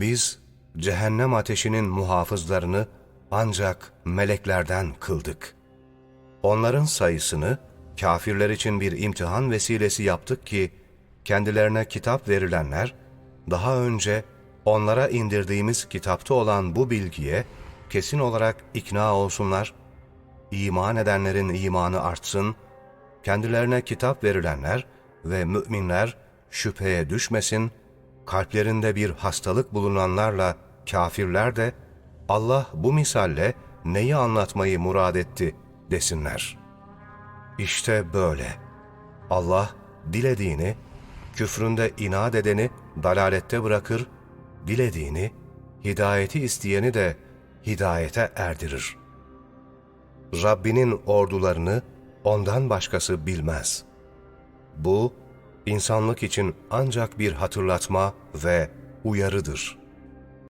Biz cehennem ateşinin muhafızlarını ancak meleklerden kıldık. Onların sayısını kafirler için bir imtihan vesilesi yaptık ki kendilerine kitap verilenler daha önce onlara indirdiğimiz kitapta olan bu bilgiye kesin olarak ikna olsunlar, iman edenlerin imanı artsın, kendilerine kitap verilenler ve müminler şüpheye düşmesin, kalplerinde bir hastalık bulunanlarla kafirler de Allah bu misalle neyi anlatmayı murad etti desinler. İşte böyle. Allah dilediğini, küfründe inat edeni dalalette bırakır, dilediğini, hidayeti isteyeni de hidayete erdirir. Rabbinin ordularını ondan başkası bilmez. Bu, insanlık için ancak bir hatırlatma ve uyarıdır.''